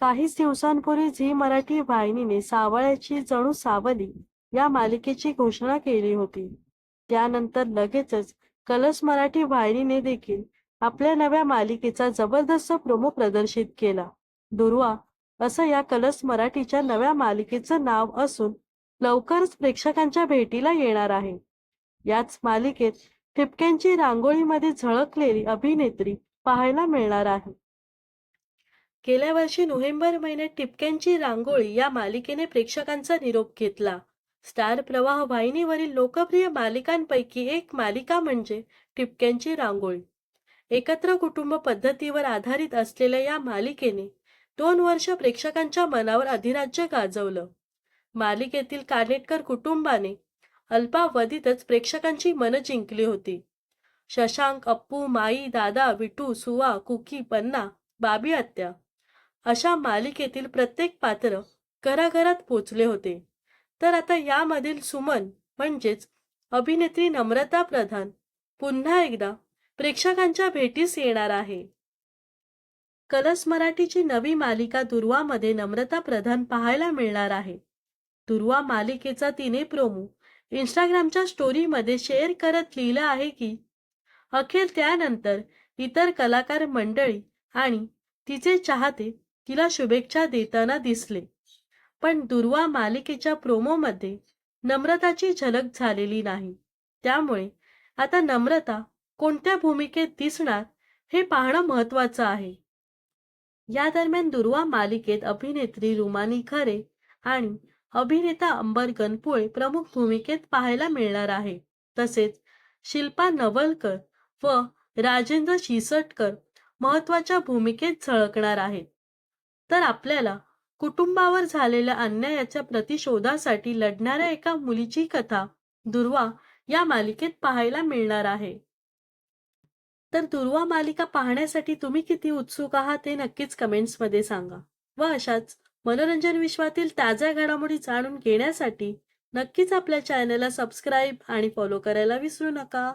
काहीच दिवसांपूर्वी झी मराठी वाहिनीने सावळ्याची जणू सावली या मालिकेची घोषणा केली होती. त्यानंतर लगेचच कलर्स मराठी वाहिनीने देखील आपल्या नव्या मालिकेचा जबरदस्त प्रोमो प्रदर्शित केला. दुर्वा असं या कलर्स मराठीच्या नव्या मालिकेचं नाव असून लवकरच प्रेक्षकांच्या भेटीला येणार आहे. याच मालिकेत ठिपक्यांची रांगोळीमध्ये झळकलेली अभिनेत्री पाहायला मिळणार आहे. गेल्या वर्षी नोव्हेंबर महिन्यात टिपक्यांची रांगोळी या मालिकेने प्रेक्षकांचा निरोप घेतला. स्टार प्रवाह वाहिनीवरील लोकप्रिय मालिकांपैकी एक मालिका म्हणजे टिपक्यांची रांगोळी. एकत्र कुटुंब पद्धतीवर आधारित असलेल्या या मालिकेने दोन वर्ष प्रेक्षकांच्या मनावर अधिराज्य गाजवलं. मालिकेतील कानेटकर कुटुंबाने अल्पावधीतच प्रेक्षकांची मनं जिंकली होती. शशांक अप्पू माई दादा विटू सुवा कुकी पन्ना बाबी आत्या अशा मालिकेतील प्रत्येक पात्र घराघरात पोचले होते. तर आता यामधील सुमन म्हणजेच अभिनेत्री नम्रता प्रधान पुन्हा एकदा प्रेक्षकांच्या भेटीस येणार आहे. कलस मराठीची नवी मालिका दुर्वामध्ये नम्रता प्रधान पाहायला मिळणार आहे. दुर्वा मालिकेचा तिने प्रोमो इंस्टाग्रामच्या स्टोरीमध्ये शेअर करत लिहिलं आहे की अखेर त्यानंतर इतर कलाकार मंडळी आणि तिचे चाहते तिला शुभेच्छा देताना दिसले. पण दुर्वा मालिकेच्या प्रोमोमध्ये नम्रताची झलक झालेली नाही. त्यामुळे आता नम्रता कोणत्या भूमिकेत दिसणार हे पाहणं महत्वाचं आहे. या दरम्यान दुर्वा मालिकेत अभिनेत्री रुमानी खरे आणि अभिनेता अंबर गणपुळे प्रमुख भूमिकेत पाहायला मिळणार आहे. तसेच शिल्पा नवलकर व राजेंद्र शिसटकर महत्त्वाच्या भूमिकेत झळकणार आहेत. तर आपल्याला कुटुंबावर झालेल्या अन्यायाच्या प्रतिशोधासाठी लढणाऱ्या एका मुलीची कथा दुर्वा या मालिकेत पाहायला मिळणार आहे. तर दुर्वा मालिका पाहण्यासाठी तुम्ही किती उत्सुक आहात हे नक्कीच कमेंट्समध्ये सांगा व अशाच मनोरंजन विश्वातील ताज्या घडामोडी जाणून घेण्यासाठी नक्कीच आपल्या चॅनलला सबस्क्राईब आणि फॉलो करायला विसरू नका.